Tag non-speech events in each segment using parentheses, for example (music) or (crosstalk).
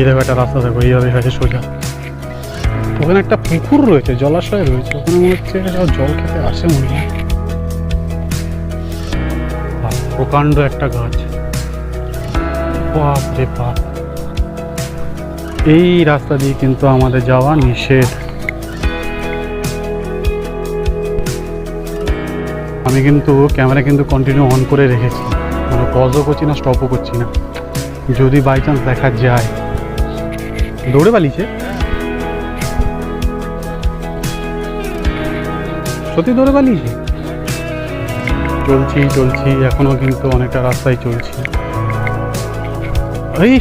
এই দেখো একটা রাস্তা দেখো এইভাবে গেছে সোজা। ওখানে একটা পুকুর রয়েছে, জলাশয় রয়েছে। ওখানে মনে হচ্ছে জল খেতে আসে মনে হয়। প্রকাণ্ড একটা গাছ। বাপ রে বাপ। এই রাস্তা দিয়ে কিন্তু আমাদের যাওয়া নিষেধ। আমি কিন্তু ক্যামেরা কিন্তু কন্টিনিউ অন করে রেখেছি। মানে পজও করছি না স্টপও করছি না। যদি বাই চান্স দেখা যায় দৌড়ে পালিয়েছে। সত্যি দৌড়ে পালিয়েছে? চলছি চলছি, এখনও কিন্তু অনেকটা রাস্তায় চলছি। এই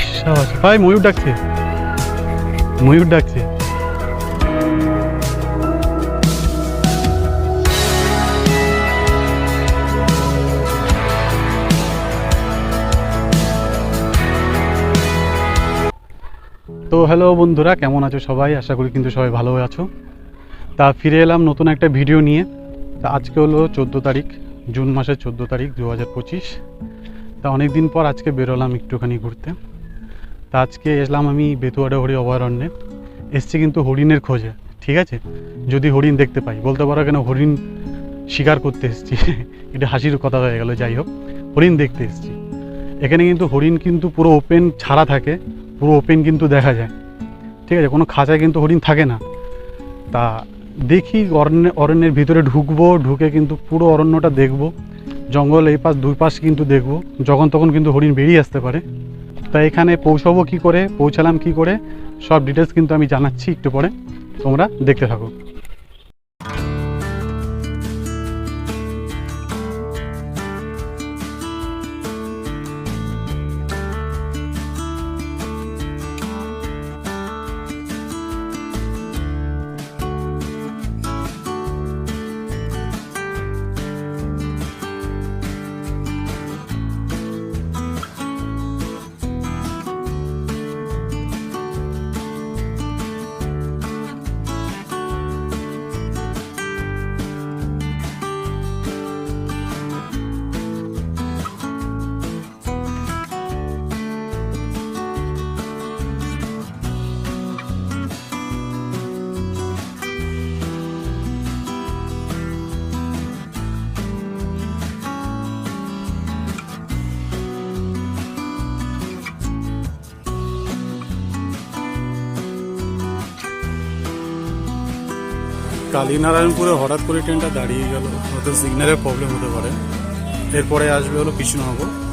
ভাই ময়ূর ডাকছে। ময়ূর ডাকছে। তো হ্যালো বন্ধুরা, কেমন আছো সবাই? আশা করি কিন্তু সবাই ভালো আছো। তা ফিরে এলাম নতুন একটা ভিডিও নিয়ে। তা আজকে হলো চোদ্দ তারিখ, জুন মাসের চোদ্দ তারিখ দু হাজার পঁচিশ। তা অনেক দিন পর আজকে বেরোলাম একটুখানি ঘুরতে। তা আজকে এসলাম আমি বেতুয়াডাহরি অভয়ারণ্যে। এসছি কিন্তু হরিণের খোঁজে, ঠিক আছে? যদি হরিণ দেখতে পাই, বলতে পারো কেন হরিণ শিকার করতে এসেছি। (laughs) এটা হাসির কথা হয়ে গেল, যাই হোক। হরিণ দেখতে এসছি। এখানে কিন্তু হরিণ কিন্তু পুরো ওপেন ছাড়া থাকে। পুরো ওপেন কিন্তু দেখা যায়। ঠিক আছে, কোনো খাঁচায় কিন্তু হরিণ থাকে না। তা দেখি অরণ্য, অরণ্যের ভিতরে ঢুকবো, ঢুকে কিন্তু পুরো অরণ্যটা দেখব। জঙ্গল এই পাশ, দুই পাশ কিন্তু দেখব। যখন তখন কিন্তু হরিণ বেরিয়ে আসতে পারে। তা এখানে পৌঁছাবো কি করে, পৌঁছালাম কি করে, সব ডিটেলস কিন্তু আমি জানাচ্ছি একটু পরে। তোমরা দেখতে থাকো। কালীনারায়ণপুরে হঠাৎ করে ট্রেনটা দাঁড়িয়ে গেল। হয়তো সিগন্যালের প্রবলেম হতে পারে। এরপরে আসবে হলো কৃষ্ণনগর।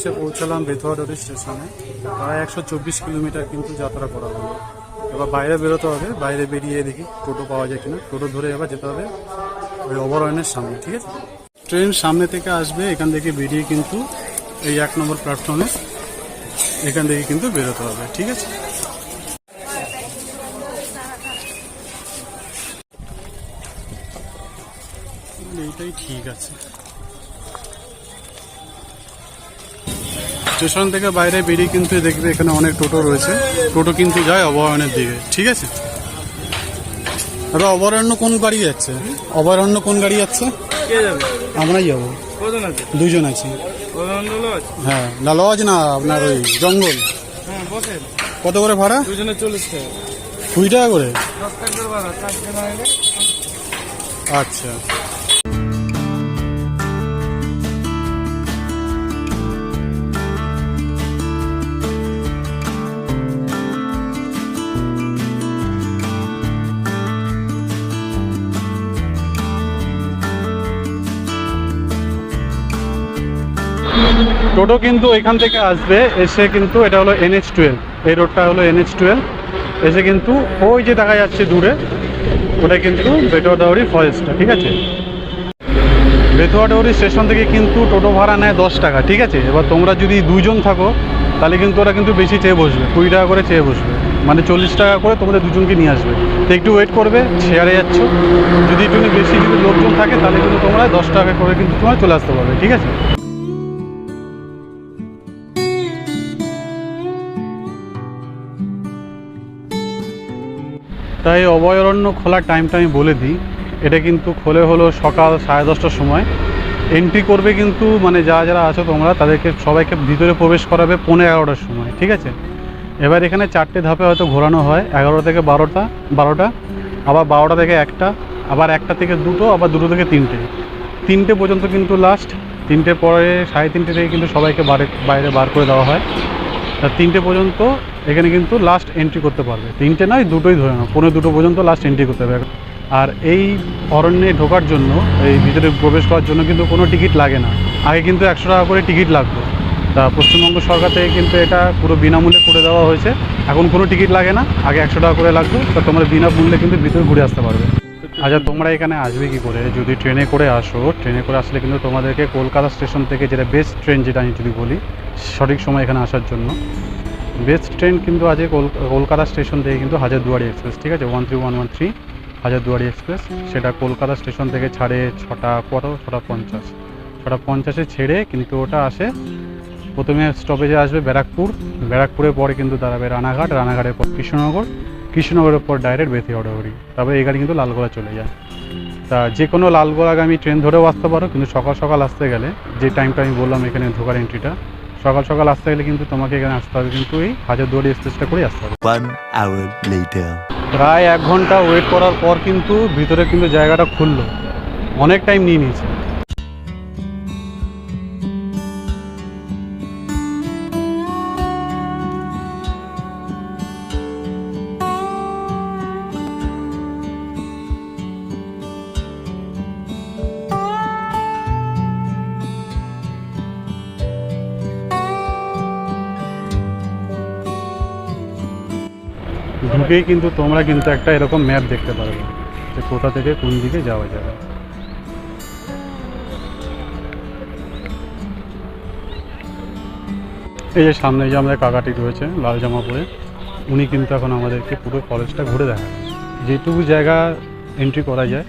এসে পৌঁছালাম বেথুয়াডরি স্টেশনে। প্রায় একশো চব্বিশ কিলোমিটার কিন্তু যাত্রা করা হলো। এবার বাইরে বেরোতে হবে, বাইরে বেরিয়ে দেখি টোটো পাওয়া যায় কিনা। টোটো ধরে এবার যেতে হবে ওই অভয়ারণ্যের সামনে, ঠিক আছে? ট্রেন সামনে থেকে আসবে, এখান থেকে বেরিয়ে কিন্তু এই এক নম্বর প্ল্যাটফর্মে এখান থেকে কিন্তু বেরোতে হবে, ঠিক আছে? এইটাই ঠিক আছে। স্টেশন থেকে বাইরে বেরিয়ে কিন্তু দেখবে এখানে অনেক টোটো রয়েছে। টোটো কিন্তু যায় অভয়ারণ্যের দিকে ঠিক আছে? দাদা অভয়ারণ্য কোন গাড়ি যাচ্ছে? অভয়ারণ্য কোন গাড়ি যাচ্ছে? আমরাই যাব। দুজন আছি। হ্যাঁ না লজ না আপনার ওই জঙ্গল। হ্যাঁ কত করে ভাড়া? দুজনে চল্লিশ টাকা। কুড়ি টাকা করে? এলে। আচ্ছা। টোটো কিন্তু এখান থেকে আসবে, এসে কিন্তু এটা হলো এনএচ টুয়েলভ এই রোডটা হলো এনএচ টুয়েলভ এসে কিন্তু ওই যে দেখা যাচ্ছে দূরে, ওটা কিন্তু বেটোয়াডাউরি ফরেস্টটা ঠিক আছে? বেতুয়াডাউরি স্টেশন থেকে কিন্তু টোটো ভাড়া নেয় দশ টাকা, ঠিক আছে? এবার তোমরা যদি দুজন থাকো, তাহলে কিন্তু ওরা কিন্তু বেশি চেয়ে বসবে, কুড়ি টাকা করে চেয়ে বসবে। মানে চল্লিশ টাকা করে তোমাদের দুজনকে নিয়ে আসবে। তো একটু ওয়েট করবে, শেয়ারে যাচ্ছ। যদি একটু বেশি যদি লোকজন থাকে, তাহলে কিন্তু তোমরা দশ টাকা করে কিন্তু তোমরা চলে আসতে পারবে, ঠিক আছে? তাই অভয়ারণ্য খোলার টাইমটা আমি বলে দিই। এটা কিন্তু খোলে হলো সকাল সাড়ে দশটার সময়। এন্ট্রি করবে কিন্তু মানে যারা যারা আছো তোমরা, তাদেরকে সবাইকে ভিতরে প্রবেশ করাবে পনেরো এগারোটার সময়, ঠিক আছে? এবার এখানে চারটে ধাপে হয়তো ঘোরানো হয় এগারোটা থেকে বারোটা বারোটা, আবার বারোটা থেকে একটা, আবার একটা থেকে দুটো, আবার দুটো থেকে তিনটে। তিনটে পর্যন্ত কিন্তু লাস্ট তিনটে পরে সাড়ে তিনটে থেকে কিন্তু সবাইকে বাইরে বাইরে বার করে দেওয়া হয়। তিনটে পর্যন্ত এখানে কিন্তু লাস্ট এন্ট্রি করতে পারবে। তিনটে নয়, দুটোই ধরে নাও। পনেরো দুটো পর্যন্ত লাস্ট এন্ট্রি করতে হবে। আর এই অরণ্যে ঢোকার জন্য, এই ভিতরে প্রবেশ করার জন্য কিন্তু কোনো টিকিট লাগে না। আগে কিন্তু একশো টাকা করে টিকিট লাগতো তা পশ্চিমবঙ্গ সরকার থেকে কিন্তু এটা পুরো বিনামূল্যে করে দেওয়া হয়েছে। এখন কোনো টিকিট লাগে না। আগে একশো টাকা করে লাগতো তা তোমরা বিনামূল্যে কিন্তু ভিতরে ঘুরে আসতে পারবে। আচ্ছা তোমরা এখানে আসবে কি করে? যদি ট্রেনে করে আসো, ট্রেনে করে আসলে কিন্তু তোমাদেরকে কলকাতা স্টেশন থেকে যেটা বেস্ট ট্রেন যেটা আমি যদি বলি, সঠিক সময় এখানে আসার জন্য। বেস্ট ট্রেন কিন্তু আছে কল- কলকাতা স্টেশন থেকে কিন্তু হাজারদুয়ারি এক্সপ্রেস ঠিক আছে? One three one one three Hazarduari express সেটা কলকাতা স্টেশন থেকে ছাড়ে ছটা কত ছটা পঞ্চাশ। ছটা পঞ্চাশে ছেড়ে কিন্তু ওটা আসে, প্রথমে স্টপেজে আসবে ব্যারাকপুর। ব্যারাকপুরের পরে কিন্তু দাঁড়াবে রানাঘাট, রানাঘাটের পর কৃষ্ণনগর। কৃষ্ণনগরের পর ডাইরেক্ট বেথি অডাগরি তারপরে এই গাড়ি কিন্তু লালগোলা চলে যায়। তা যে কোনো লালগোলাগামী ট্রেন ধরেও আসতে পারো কিন্তু সকাল সকাল আসতে গেলে যে টাইমটা আমি বললাম এখানে ঢোকার এন্ট্রিটা সকাল সকাল আসতে গেলে কিন্তু তোমাকে এখানে আসতে হবে কিন্তু এই হাজারদুয়ারি এক্সপ্রেসটা করেই আসতে হবে. প্রায় এক ঘণ্টা ওয়েট করার পর কিন্তু ভিতরে কিন্তু জায়গাটা খুললো। অনেক টাইম নিয়ে নিয়েছে। ঢুকেই কিন্তু তোমরা কিন্তু একটা এরকম ম্যাপ দেখতে পারবে যে কোথা থেকে কোন দিকে যাওয়া যাবে। এই যে সামনে যে আমাদের কাকাটি রয়েছে, লাল জামা পরে, উনি কিন্তু এখন আমাদেরকে পুরো কলেজটা ঘুরে দেখান যেটুকু জায়গা এন্ট্রি করা যায়,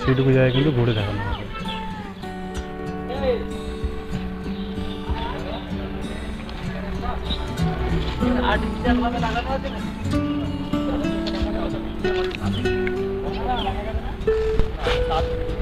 সেটুকু জায়গা কিন্তু ঘুরে দেখানো হবে। 我们看哪个呢？啊，打。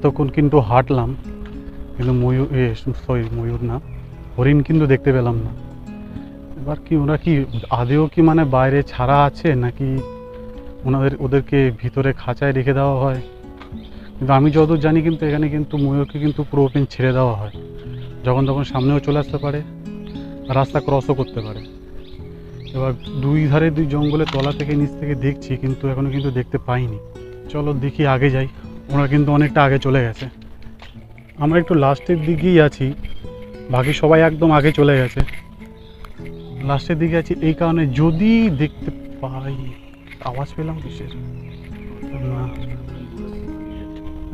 এতক্ষণ কিন্তু হাঁটলাম, কিন্তু ময়ূর, এ, সরি, ময়ূর না, হরিণ কিন্তু দেখতে পেলাম না। এবার কি ওরা কি, আদেও কি মানে বাইরে ছাড়া আছে, নাকি ওনাদের, ওদেরকে ভিতরে খাঁচায় রেখে দেওয়া হয়? কিন্তু আমি যতদূর জানি কিন্তু এখানে কিন্তু ময়ূরকে কিন্তু পুরো ওপেন ছেড়ে দেওয়া হয়। যখন তখন সামনেও চলে আসতে পারে, রাস্তা ক্রসও করতে পারে। এবার দুই ধারে দুই জঙ্গলের তলা থেকে নিচ থেকে দেখছি, কিন্তু এখনও কিন্তু দেখতে পাইনি। চলো দেখি আগে যাই। ওরা কিন্তু অনেকটা আগে চলে গেছে। আমরা একটু লাস্টের দিকেই আছি, বাকি সবাই একদম আগে চলে গেছে। লাস্টের দিকে আছি, এই কারণে যদি দেখতে পাই, আওয়াজ পেলাম কিসের? না।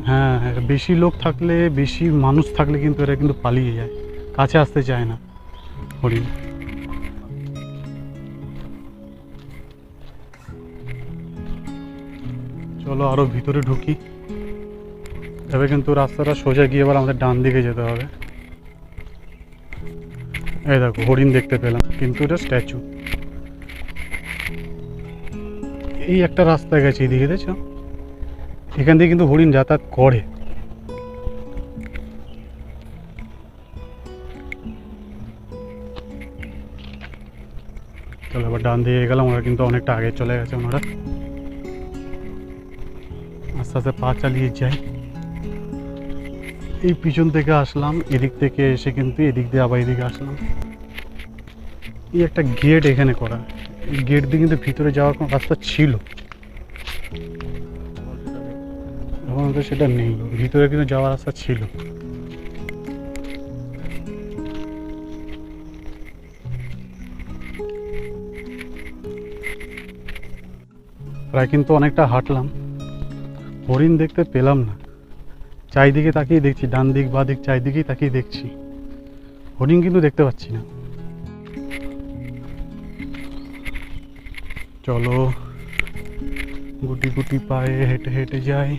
হ্যাঁ হ্যাঁ বেশি লোক থাকলে, বেশি মানুষ থাকলে কিন্তু এরা কিন্তু পালিয়ে যায়। কাছে আসতে চায় না। হরিণ। চলো আরও ভিতরে ঢুকি। তবে কিন্তু রাস্তাটা সোজা গিয়ে এবার আমাদের ডান দিকে যেতে হবে। এই দেখো, হরিণ দেখতে পেলাম, কিন্তু এটা স্ট্যাচু। এই একটা রাস্তা গেছে এইদিকে দেখছ? এখান দিয়ে কিন্তু হরিণ যাতায়াত করে। চলো ডান দিকে গেলাম, ওরা কিন্তু অনেকটা আগে চলে গেছে, ওনারা। আস্তে আস্তে পা চালিয়ে যাই এই পিছন থেকে আসলাম, এদিক থেকে এসে কিন্তু এদিক দিয়ে আবার এদিকে আসলাম। এই একটা গেট এখানে করা। এই গেট দিয়ে কিন্তু ভিতরে যাওয়ার কোনো রাস্তা ছিল। এখন তো সেটা নেই। ভিতরে কিন্তু যাওয়ার রাস্তা ছিল। প্রায় কিন্তু অনেকটা হাঁটলাম। হরিণ দেখতে পেলাম না। চারিদিকে তাকিয়ে দেখছি, ডান দিক, বা দিক, চারিদিকেই তাকিয়ে দেখছি। হরিণ কিন্তু দেখতে পাচ্ছি না। চলো, গুটি গুটি পায়ে হেঁটে হেঁটে যাই।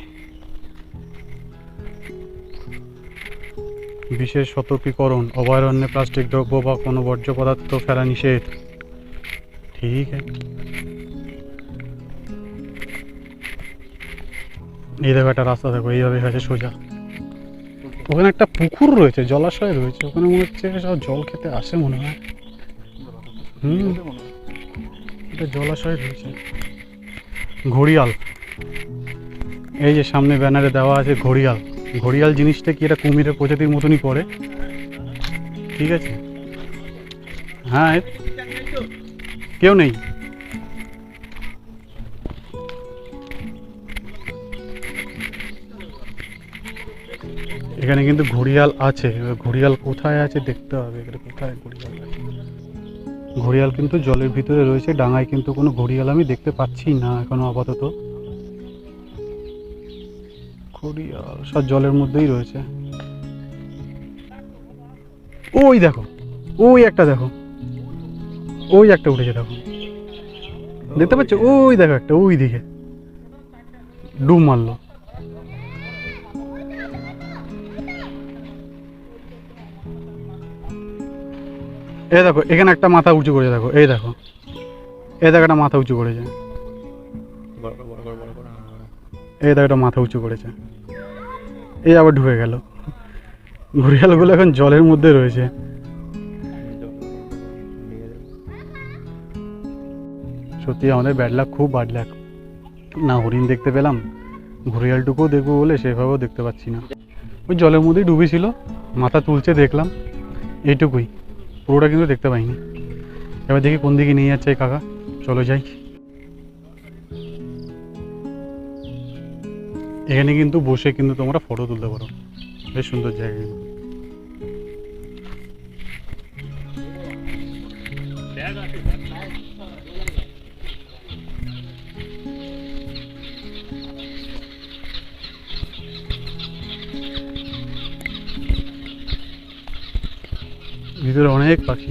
বিশেষ সতর্কীকরণ, অভয়ারণ্যে প্লাস্টিক, দ্রব্য বা কোনো বর্জ্য পদার্থ ফেলা নিষেধ। ঠিক আছে। এই দেখো একটা রাস্তা, দেখো এইভাবে গেছে সোজা। ওখানে একটা পুকুর রয়েছে, জলাশয় রয়েছে। ওখানে মনে হচ্ছে সব জল খেতে আসে মনে হয়। হুম। এটা জলাশয় রয়েছে। ঘড়িয়াল। এই যে সামনে ব্যানারে দেওয়া আছে ঘড়িয়াল। ঘড়িয়াল জিনিসটা কি এটা কুমিরের প্রজাতির মতনই পড়ে? ঠিক আছে? হ্যাঁ। কেউ নেই? এখানে কিন্তু ঘড়িয়াল আছে। ঘড়িয়াল কোথায় আছে দেখতে হবে। এখানে কোথায় ঘড়িয়াল ঘড়িয়াল কিন্তু জলের ভিতরে রয়েছে। ডাঙায় কিন্তু কোনো ঘড়িয়াল আমি দেখতে পাচ্ছি না এখনও আপাতত। ঘড়িয়াল সব জলের মধ্যেই রয়েছে। ওই দেখো, ওই একটা দেখো। ওই একটা উঠেছে দেখো। দেখতে পাচ্ছ? ওই দেখো একটা, ওই দিকে। ডুব মারলো। এই দেখো, এখানে একটা মাথা উঁচু করেছে, দেখো, এই দেখো। এই দেখো একটা মাথা উঁচু করেছে। এই দেখো একটা মাথা উঁচু করেছে। এই আবার ঢুকে গেল। ঘুরিয়ালগুলো এখন জলের মধ্যে রয়েছে। সত্যি আমাদের ব্যাড লাক খুব বাড লাক না, হরিণ দেখতে পেলাম। ঘুরিয়ালটুকুও দেখব বলে সেভাবেও দেখতে পাচ্ছি না। ওই জলের মধ্যেই ডুবেছিল। মাথা তুলছে দেখলাম। এইটুকুই। পুরোটা কিন্তু দেখতে পাইনি। এবার দেখি কোন দিকে নিয়ে যাচ্ছে কাকা। চলো যাই। এখানে কিন্তু বসে কিন্তু তোমরা ফটো তুলতে পারো। বেশ সুন্দর জায়গা ভিতরে অনেক পাখি।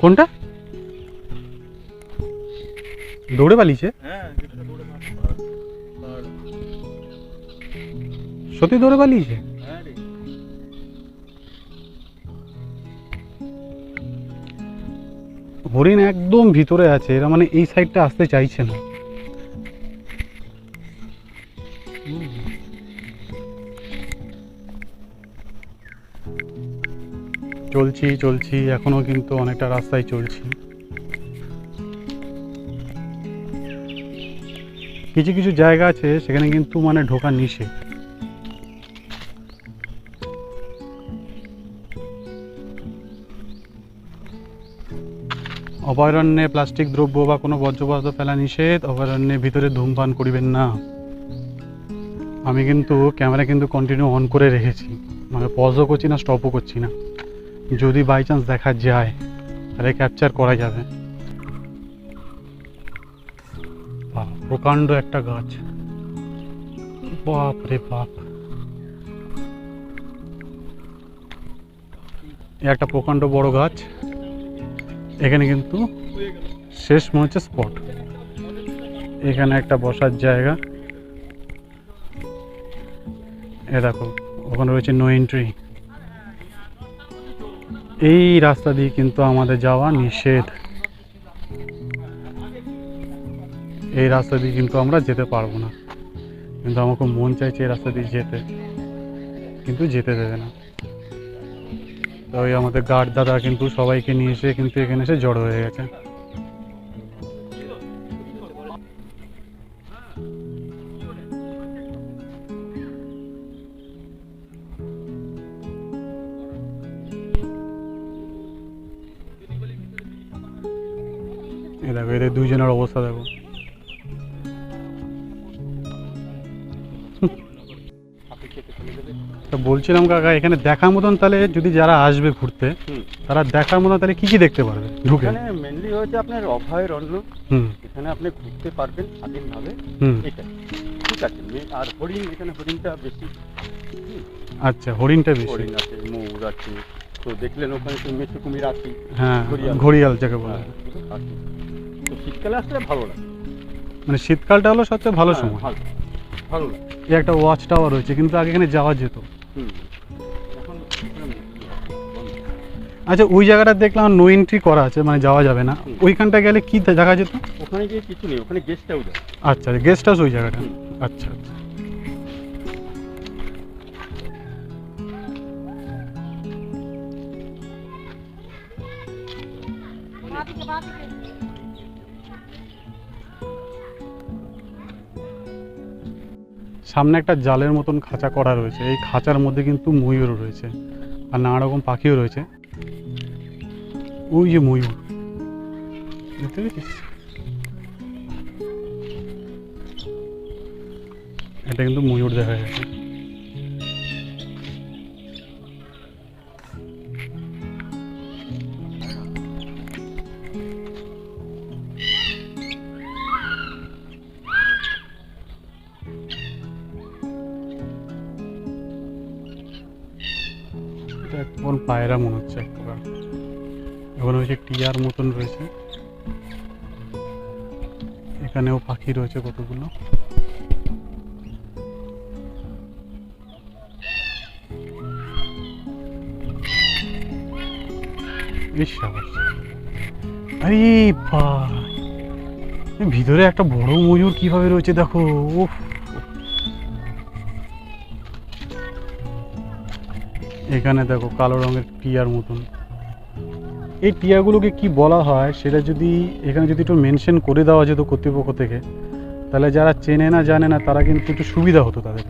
কোনটা? দৌড়ে পালিয়েছে? সত্যি দৌড়ে পালিয়েছে? হরিণ একদম ভিতরে আছে, এরা মানে এই সাইডটা আসতে চাইছে না। চলছি চলছি, এখনও কিন্তু অনেকটা রাস্তায় চলছি। কিছু কিছু জায়গা আছে, সেখানে কিন্তু মানে ঢোকা নিষেধ। অভয়ারণ্যে প্লাস্টিক দ্রব্য বা কোনো বর্জ্য পদার্থ ফেলা নিষেধ অভয়ারণ্যের ভিতরে ধূমপান করিবেন না। আমি কিন্তু ক্যামেরা কিন্তু কন্টিনিউ অন করে রেখেছি। মানে পজও করছি না স্টপও করছি না। যদি বাই চান্স দেখা যায়, তাহলে ক্যাপচার করা যাবে। প্রকাণ্ড একটা গাছ। বাপ রে বাপ। একটা প্রকাণ্ড বড় গাছ। এখানে কিন্তু শেষ মনে হচ্ছে স্পট এখানে একটা বসার জায়গা। এ দেখো, ওখানে রয়েছে নো এন্ট্রি এই রাস্তা দিয়ে কিন্তু আমাদের যাওয়া নিষেধ। এই রাস্তা দিয়ে কিন্তু আমরা যেতে পারব না। কিন্তু আমার খুব মন চাইছে এই রাস্তা দিয়ে যেতে। কিন্তু যেতে দেবে না। তো ওই আমাদের গার্ড দাদা কিন্তু সবাইকে নিয়ে এসে কিন্তু এখানে এসে জড়ো হয়ে গেছে। এদের দুইজনের অবস্থা দেখো। তো বলছিলাম কাকা এখানে দেখার মতন তাহলে যদি যারা আসবে ঘুরতে তারা দেখার মতন তাহলে কি কি দেখতে পারবে? ঢুকে। মেনলি হচ্ছে আপনার অভয়ারণ্য এখানে আপনি ঘুরতে পারবেন স্বাধীনভাবে। ঠিক আছে আর হরিণ এখানে হরিণটা বেশি। আচ্ছা হরিণটা বেশি। হরিণ আছে ময়ূর আছে। তো দেখলেন ওখানে মেচু কুমির আছে। হ্যাঁ ঘড়িয়াল। যাকে বলে। হ্যাঁ, তো শীতকালে আসলে ভালো লাগে। মানে শীতকালটা হলো সবচেয়ে ভালো হ্যাঁ, সময়। ভালো ভালো লাগে। এই একটা ওয়াচ টাওয়ার রয়েছে কিন্তু আগে এখানে যাওয়া যেত। আচ্ছা ওই জায়গাটা দেখলাম নো এন্ট্রি করা আছে মানে যাওয়া যাবে না। ওইখানটা গেলে কি দেখা যেত? ওখানে গিয়ে কিছু নেই ওখানে গেস্ট হাউস আচ্ছা গেস্ট হাউস ওই জায়গাটা। আচ্ছা আচ্ছা। সামনে একটা জালের মতন খাঁচা করা রয়েছে। এই খাঁচার মধ্যে কিন্তু ময়ূরও রয়েছে আর নানা রকম পাখিও রয়েছে। ওই যে ময়ূর। দেখতে পেয়েছিস? এটা কিন্তু ময়ূর দেখা যাচ্ছে। টিয়ার মতন রয়েছে। এখানেও পাখি রয়েছে কতগুলো? আরে ভিতরে একটা বড় ময়ূর কীভাবে রয়েছে দেখো এখানে দেখো কালো রঙের টিয়ার মতন। এই টিয়াগুলোকে কি বলা হয় সেটা যদি এখানে যদি একটু মেনশন করে দেওয়া যেত কর্তৃপক্ষ থেকে, তাহলে যারা চেনে না, জানে না, তারা কিন্তু একটু সুবিধা হতো তাদের।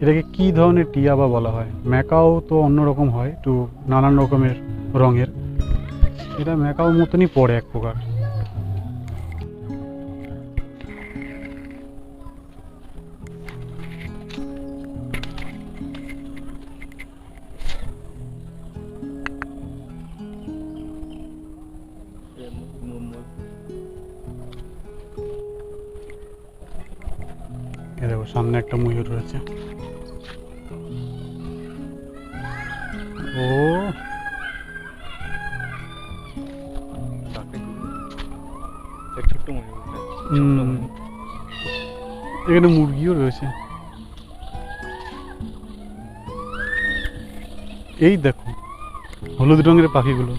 এটাকে কি ধরনের টিয়া বা বলা হয়? ম্যাকাও তো অন্যরকম হয়, একটু নানান রকমের রঙের। এটা ম্যাকাও মতনই পড়ে এক প্রকার। এখানে মুরগিও রয়েছে। এই দেখো হলুদ রঙের পাখিগুলো।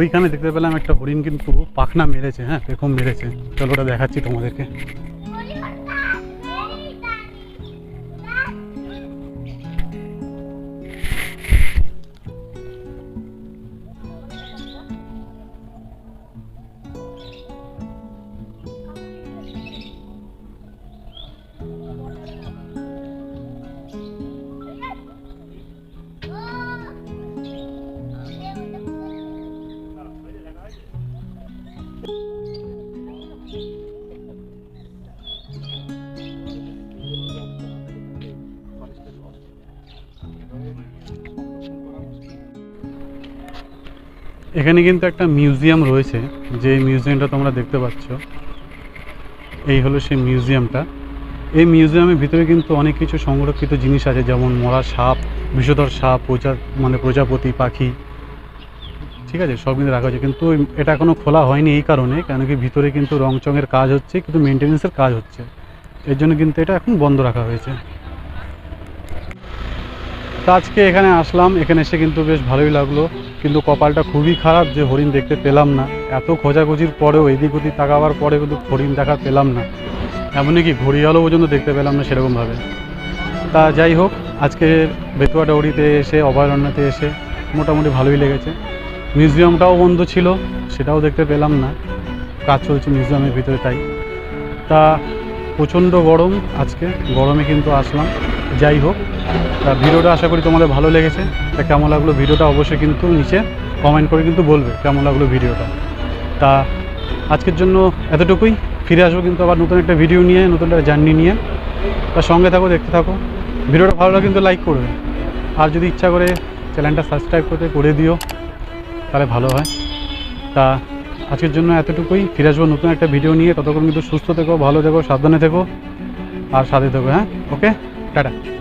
ওইখানে দেখতে পেলাম একটা হরিণ কিন্তু পাখনা মেরেছে হ্যাঁ এরকম মেরেছে। চলো ওটা দেখাচ্ছি তোমাদেরকে। এখানে কিন্তু একটা মিউজিয়াম রয়েছে যে মিউজিয়ামটা তোমরা দেখতে পাচ্ছ। এই হলো সেই মিউজিয়ামটা। এই মিউজিয়ামের ভিতরে কিন্তু অনেক কিছু সংরক্ষিত জিনিস আছে, যেমন মরা সাপ, বিষধর সাপ প্রজা মানে প্রজাপতি, পাখি, ঠিক আছে? সব কিন্তু রাখা হয়েছে কিন্তু এটা এখনও খোলা হয়নি এই কারণে, কেন কি ভিতরে কিন্তু রং চঙের কাজ হচ্ছে, কিন্তু মেনটেন্যান্সের কাজ হচ্ছে। এর জন্য কিন্তু এটা এখন বন্ধ রাখা হয়েছে। তা আজকে এখানে আসলাম, এখানে এসে কিন্তু বেশ ভালোই লাগল। কিন্তু কপালটা খুবই খারাপ যে হরিণ দেখতে পেলাম না। এত খোঁজাখুঁজির পরেও এদিক ওদিক তাকাবার পরে কিন্তু হরিণ দেখা পেলাম না। এমনই কি ঘড়িয়ালও পর্যন্ত দেখতে পেলাম না সেরকমভাবে। তা যাই হোক, আজকে বেতুয়া ডৌরিতে এসে, অভয়ারণ্যতে এসে মোটামুটি ভালোই লেগেছে। মিউজিয়ামটাও বন্ধ ছিল, সেটাও দেখতে পেলাম না। কাজ চলছে মিউজিয়ামের ভিতরে তাই। তা প্রচণ্ড গরম আজকে, গরমে কিন্তু আসলাম। যাই হোক তা ভিডিওটা আশা করি তোমাদের ভালো লেগেছে। তা কেমন লাগল ভিডিওটা অবশ্যই কিন্তু নিচে কমেন্ট করে কিন্তু বলবে কেমন লাগল ভিডিওটা। তা আজকের জন্য এতটুকুই। ফিরে আসব কিন্তু আবার নতুন একটা ভিডিও নিয়ে, নতুন একটা জার্নি নিয়ে। তার সঙ্গে থাকো, দেখতে থাকো। ভিডিওটা ভালো লাগলে কিন্তু লাইক করবে। আর যদি ইচ্ছা করে চ্যানেলটা সাবস্ক্রাইব করতে, করে দিও, তাহলে ভালো হয়। তা আজকের জন্য এতটুকুই। ফিরে আসব নতুন একটা ভিডিও নিয়ে। ততক্ষণ কিন্তু সুস্থ থেকো, ভালো থেকো, সাবধানে থেকো। আর সাথে থেকো হ্যাঁ? ওকে টাটা